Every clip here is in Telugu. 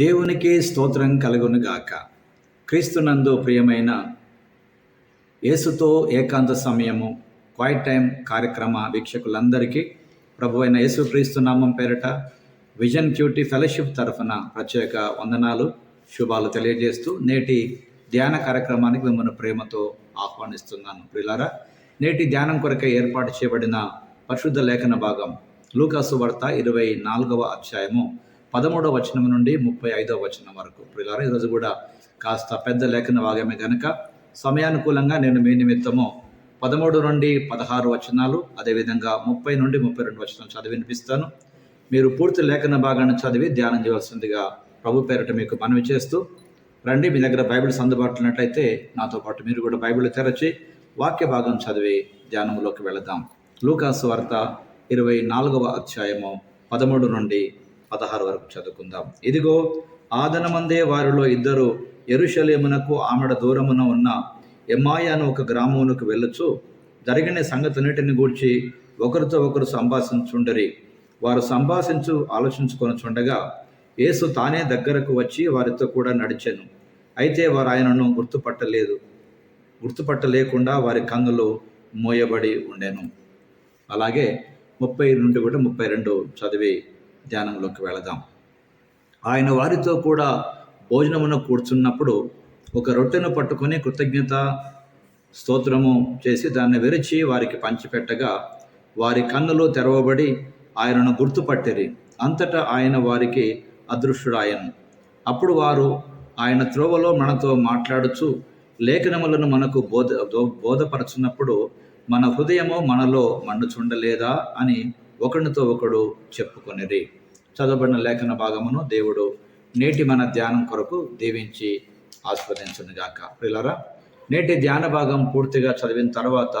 దేవునికి స్తోత్రం కలుగునుగాక క్రీస్తునందు ప్రియమైన యేసుతో ఏకాంత సమయము క్వైట్ టైం కార్యక్రమ వీక్షకులందరికీ ప్రభు అయిన యేసుక్రీస్తు నామం పేరిట విజన్ క్యూటీ ఫెలోషిప్ తరఫున ప్రత్యేక వందనాలు శుభాలు తెలియజేస్తూ నేటి ధ్యాన కార్యక్రమానికి మిమ్మల్ని ప్రేమతో ఆహ్వానిస్తున్నాను. ప్రిలారా నేటి ధ్యానం కొరకై ఏర్పాటు చేయబడిన పరిశుద్ధ లేఖన భాగం లూకాసు వార్త ఇరవై నాలుగవ అధ్యాయము పదమూడవ వచనం నుండి ముప్పై ఐదవ వచనం వరకు. ప్రియులారా ఈరోజు కూడా కాస్త పెద్ద లేఖన భాగమే కనుక సమయానుకూలంగా నేను మీ నిమిత్తము పదమూడు నుండి పదహారు వచనాలు అదేవిధంగా ముప్పై నుండి ముప్పై రెండు వచనాలు చదివి వినిపిస్తాను. మీరు పూర్తి లేఖన భాగాన్ని చదివి ధ్యానం చేయవలసిందిగా ప్రభు పేరట మీకు మనవి చేస్తూ రండి మీ దగ్గర బైబిల్స్ అందుబాటులో ఉన్నట్లయితే నాతో పాటు మీరు కూడా బైబిల్ తెరచి వాక్య భాగం చదివి ధ్యానంలోకి వెళదాం. లూకాసు వార్త ఇరవై నాలుగవ అధ్యాయము పదమూడు నుండి పదహారు వరకు చదువుకుందాం. ఇదిగో ఆదనమందే వారిలో ఇద్దరు ఎరుషలేమునకు ఆమెడ దూరమున ఉన్న ఎమ్మాయి అను ఒక గ్రామమునకు వెళ్ళొచ్చు. జరిగిన సంగతిన్నిటిని గూర్చి ఒకరితో ఒకరు సంభాషించుండరి. వారు సంభాషించు ఆలోచించుకొని చుండగా యేసు తానే దగ్గరకు వచ్చి వారితో కూడా నడిచాను. అయితే వారు ఆయనను గుర్తుపట్టలేదు. గుర్తుపట్టలేకుండా వారి కన్నులు మోయబడి ఉండెను. అలాగే ముప్పై నుండి కూడా ముప్పై రెండు చదివి ధ్యానంలోకి వెళదాం. ఆయన వారితో కూడా భోజనమున కూర్చున్నప్పుడు ఒక రొట్టెను పట్టుకొని కృతజ్ఞత స్తోత్రము చేసి దాన్ని విరిచి వారికి పంచిపెట్టగా వారి కన్నులు తెరవబడి ఆయనను గుర్తుపట్టిరి. అంతటా ఆయన వారికి అదృశ్యుడాయను అప్పుడు వారు ఆయన త్రోవలో మనతో మాట్లాడుచు లేఖనములను మనకు బోధ బోధపరచున్నప్పుడు మన హృదయము మనలో మండుచుండలేదా అని ఒకరినితో ఒకడు చెప్పుకునేది. చదవబడిన లేఖన భాగమును దేవుడు నేటి మన ధ్యానం కొరకు దీవించి ఆస్వాదించునుగాక. పిల్లరా నేటి ధ్యాన భాగం పూర్తిగా చదివిన తర్వాత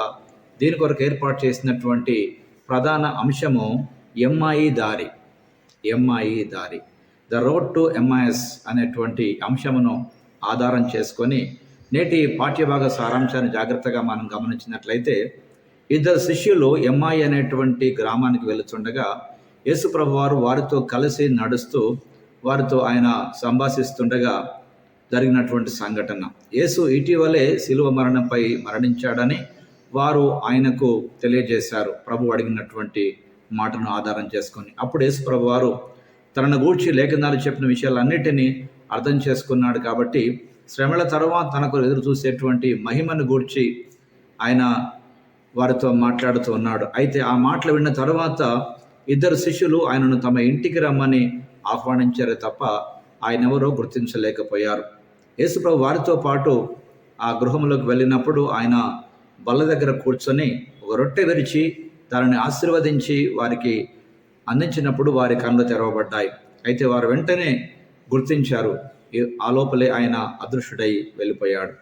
దీని కొరకు ఏర్పాటు చేసినటువంటి ప్రధాన అంశము ఎంఐ దారి. ఎంఐ దారి. ద రోడ్ టు ఎంఐఎస్ అనేటువంటి అంశమును ఆధారం చేసుకొని నేటి పాఠ్యభాగ సారాంశాన్ని జాగ్రత్తగా మనం గమనించినట్లయితే ఇద్దరు శిష్యులు ఎంఐ అనేటువంటి గ్రామానికి వెళుతుండగా యేసుప్రభు వారు వారితో కలిసి నడుస్తూ వారితో ఆయన సంభాషిస్తుండగా జరిగినటువంటి సంఘటన. యేసు ఇటీవలే శిలువ మరణంపై మరణించాడని వారు ఆయనకు తెలియజేశారు. ప్రభు అడిగినటువంటి మాటను ఆధారం చేసుకొని. అప్పుడు యేసు ప్రభు వారు తనను గూర్చి లేఖనాలు చెప్పిన విషయాలన్నిటినీ అర్థం చేసుకున్నాడు కాబట్టి శ్రమల తర్వాత తనకు ఎదురు చూసేటువంటి మహిమను గూర్చి ఆయన వారితో మాట్లాడుతూ ఉన్నాడు. అయితే ఆ మాటలు విన్న తర్వాత ఇద్దరు శిష్యులు ఆయనను తమ ఇంటికి రమ్మని ఆహ్వానించారే తప్ప ఆయన ఎవరో గుర్తించలేకపోయారు. యేసుప్రభు వారితో పాటు ఆ గృహంలోకి వెళ్ళినప్పుడు ఆయన బల్ల దగ్గర కూర్చొని ఒక రొట్టె విరిచి దానిని ఆశీర్వదించి వారికి అందించినప్పుడు వారి కళ్ళు తెరవబడ్డాయి. అయితే వారు వెంటనే గుర్తించారు. ఆ లోపలే ఆయన అదృశ్యుడై వెళ్ళిపోయాడు.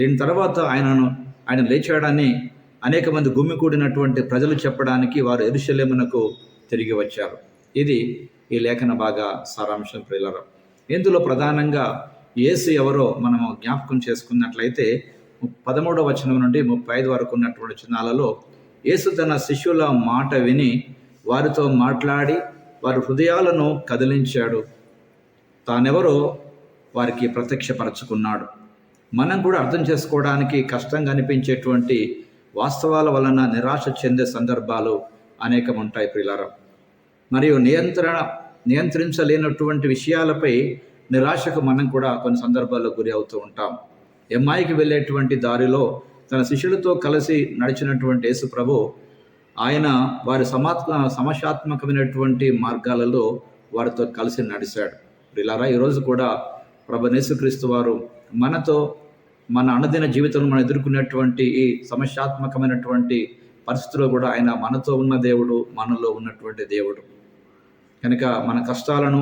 దీని తర్వాత ఆయనను ఆయన లేచాడని అనేక మంది గుమ్మికూడినటువంటి ప్రజలు చెప్పడానికి వారు ఎరుశలేమునకు తిరిగి వచ్చారు. ఇది ఈ లేఖన బాగా సారాంశం ప్రియులరం. ఇందులో ప్రధానంగా ఏసు ఎవరో మనము జ్ఞాపకం చేసుకున్నట్లయితే పదమూడవ వచనం నుండి ముప్పై ఐదు వరకు ఉన్నటువంటి చిన్నాలలో యేసు తన శిష్యుల మాట విని వారితో మాట్లాడి వారి హృదయాలను కదిలించాడు. తానెవరో వారికి ప్రత్యక్షపరచుకున్నాడు. మనం కూడా అర్థం చేసుకోవడానికి కష్టంగా అనిపించేటువంటి వాస్తవాల వలన నిరాశ చెందే సందర్భాలు అనేకం ఉంటాయి ప్రిలారం. మరియు నియంత్రణ నియంత్రించలేనటువంటి విషయాలపై నిరాశకు మనం కూడా కొన్ని సందర్భాల్లో గురి అవుతూ ఉంటాం. ఎంఐకి వెళ్ళేటువంటి దారిలో తన శిష్యులతో కలిసి నడిచినటువంటి యేసు ప్రభు ఆయన వారి సమాత్మ సమస్యాత్మకమైనటువంటి మార్గాలలో వారితో కలిసి నడిచాడు. ప్రిలారా ఈరోజు కూడా ప్రభు యేసుక్రీస్తు వారు మనతో మన అనుదిన జీవితంలో మనం ఎదుర్కొనేటువంటి ఈ సమస్యాత్మకమైనటువంటి పరిస్థితుల్లో కూడా ఆయన మనతో ఉన్న దేవుడు మనలో ఉన్నటువంటి దేవుడు. కనుక మన కష్టాలను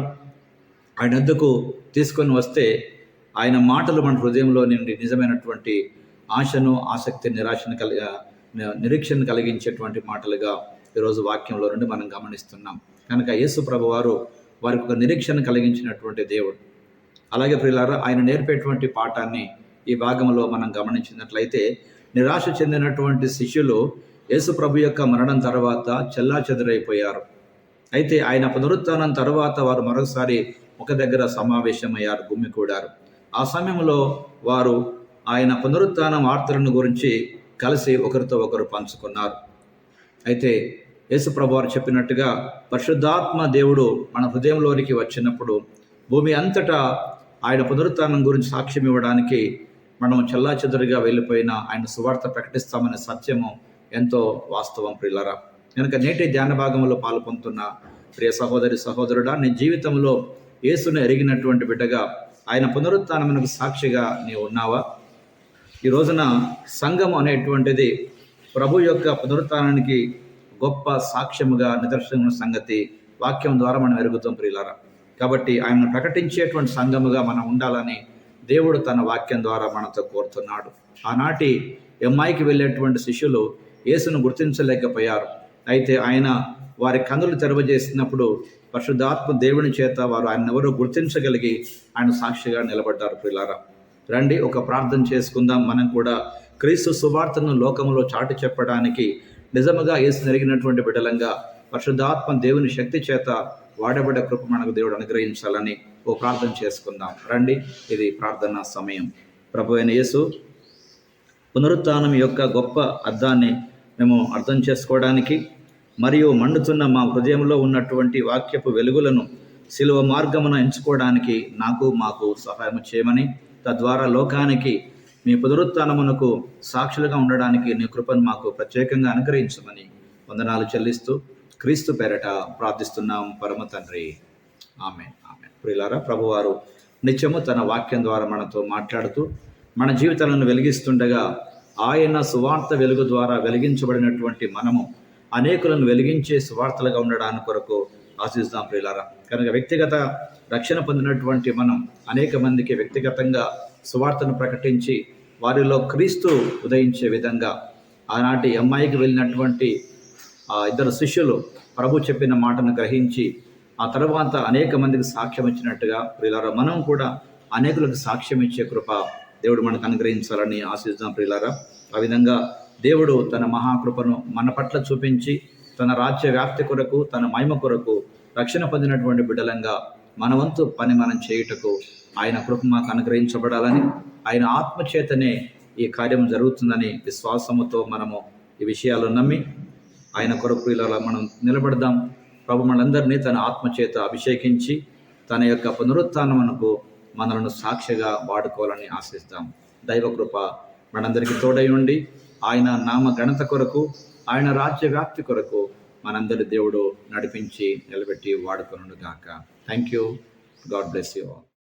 ఆయన వద్దకు తీసుకొని వస్తే ఆయన మాటలు మన హృదయంలో నుండి నిజమైనటువంటి ఆశను ఆసక్తి నిరాశను కలి నిరీక్షను కలిగించేటువంటి మాటలుగా ఈరోజు వాక్యంలో నుండి మనం గమనిస్తున్నాం. కనుక యేసు ప్రభు వారు వారికి ఒక నిరీక్షణ కలిగించినటువంటి దేవుడు. అలాగే ప్రియులారా ఆయన నేర్పేటువంటి పాఠాన్ని ఈ భాగంలో మనం గమనించినట్లయితే నిరాశ చెందినటువంటి శిష్యులు యేసుప్రభు యొక్క మరణం తర్వాత చెల్లా చెదరైపోయారు అయితే ఆయన పునరుత్థానం తర్వాత వారు మరొకసారి ఒక దగ్గర సమావేశమయ్యారు భూమి కూడారు. ఆ సమయంలో వారు ఆయన పునరుత్థాన వార్తలను గురించి కలిసి ఒకరితో ఒకరు పంచుకున్నారు. అయితే యేసుప్రభు వారు చెప్పినట్టుగా పరిశుద్ధాత్మ దేవుడు మన హృదయంలోనికి వచ్చినప్పుడు భూమి అంతటా ఆయన పునరుత్థానం గురించి సాక్ష్యం ఇవ్వడానికి మనం చెల్లా చెదురుగా వెళ్ళిపోయిన ఆయన సువార్త ప్రకటిస్తామనే సత్యము ఎంతో వాస్తవం ప్రియులరా. కనుక నేటి ధ్యాన భాగంలో పాల్పొందుతున్న ప్రియ సహోదరి సహోదరుడా నీ జీవితంలో యేసును ఎరిగినటువంటి బిడ్డగా ఆయన పునరుత్నమునకు సాక్షిగా నీవు ఉన్నావా? ఈ రోజున సంఘం అనేటువంటిది ప్రభు యొక్క పునరుత్నానికి గొప్ప సాక్ష్యముగా నిదర్శన సంగతి వాక్యం ద్వారా మనం ఎరుగుతాం ప్రియులారా. కాబట్టి ఆయన ప్రకటించేటువంటి సంఘముగా మనం ఉండాలని దేవుడు తన వాక్యం ద్వారా మనతో కోరుతున్నాడు. ఆనాటి ఎమ్మాయికి వెళ్ళేటువంటి శిష్యులు యేసును గుర్తించలేకపోయారు. అయితే ఆయన వారి కన్నులు తెరవజేసినప్పుడు పరిశుద్ధాత్మ దేవుని చేత వారు ఆయన ఎవరో గుర్తించగలిగి ఆయన సాక్షిగా నిలబడ్డారు పిల్లారా రండి ఒక ప్రార్థన చేసుకుందాం. మనం కూడా క్రీస్తు సువార్తను లోకంలో చాటి చెప్పడానికి నిజముగా యేసు జరిగినటువంటి బిడ్డలంగా పరిశుద్ధాత్మ దేవుని శక్తి చేత వాడబడ్డ కృప మనకు దేవుడు అనుగ్రహించాలని ఓ ప్రార్థన చేసుకుందాం. రండి ఇది ప్రార్థనా సమయం. ప్రభు అయిన యేసు పునరుత్నం యొక్క గొప్ప అర్థాన్ని మేము అర్థం చేసుకోవడానికి మరియు మండుతున్న మా హృదయంలో ఉన్నటువంటి వాక్యపు వెలుగులను శిలువ మార్గమున ఎంచుకోవడానికి నాకు మాకు సహాయం చేయమని తద్వారా లోకానికి మీ పునరుత్నమునకు సాక్షులుగా ఉండడానికి నీ కృపను మాకు ప్రత్యేకంగా అనుగ్రహించమని వందనాలు చెల్లిస్తూ క్రీస్తు పేరట ప్రార్థిస్తున్నాం పరమ తండ్రి. ఆమె ఆమె ప్రియులారా ప్రభువారు నిత్యము తన వాక్యం ద్వారా మనతో మాట్లాడుతూ మన జీవితాలను వెలిగిస్తుండగా ఆయన సువార్త వెలుగు ద్వారా వెలిగించబడినటువంటి మనము అనేకులను వెలిగించే సువార్తలుగా ఉండడానికి కొరకు ఆశిస్తాం ప్రియులారా. కనుక వ్యక్తిగత రక్షణ పొందినటువంటి మనం అనేక మందికి వ్యక్తిగతంగా సువార్తను ప్రకటించి వారిలో క్రీస్తు ఉదయించే విధంగా ఆనాటి అమ్మాయికి వెళ్ళినటువంటి ఆ ఇద్దరు శిష్యులు ప్రభు చెప్పిన మాటను గ్రహించి ఆ తర్వాత అనేక మందికి సాక్ష్యం ఇచ్చినట్టుగా ప్రియులారా మనం కూడా అనేకులకు సాక్ష్యం ఇచ్చే కృప దేవుడు మనకు అనుగ్రహించాలని ఆశిస్తాం ప్రియులారా. ఆ విధంగా దేవుడు తన మహాకృపను మన పట్ల చూపించి తన రాజ్య వ్యాప్తి కొరకు తన మహిమ కొరకు రక్షణ పొందినటువంటి బిడ్డలంగా మన వంతు పని మనం చేయుటకు ఆయన కృప మాకు అనుగ్రహించబడాలని ఆయన ఆత్మచేతనే ఈ కార్యం జరుగుతుందని విశ్వాసముతో మనము ఈ విషయాలు నమ్మి ఆయన కొరకు ఇలా మనం నిలబడదాం. ప్రభు మనందరినీ తన ఆత్మచేత అభిషేకించి తన యొక్క పునరుత్నమునకు మనలను సాక్షిగా వాడుకోవాలని ఆశిస్తాం. దైవకృప మనందరికీ తోడై ఉండి ఆయన నామ ఘనత కొరకు ఆయన రాజ్య వ్యాప్తి కొరకు మనందరి దేవుడు నడిపించి నిలబెట్టి వాడుకొనుగాక. Thank you God bless you all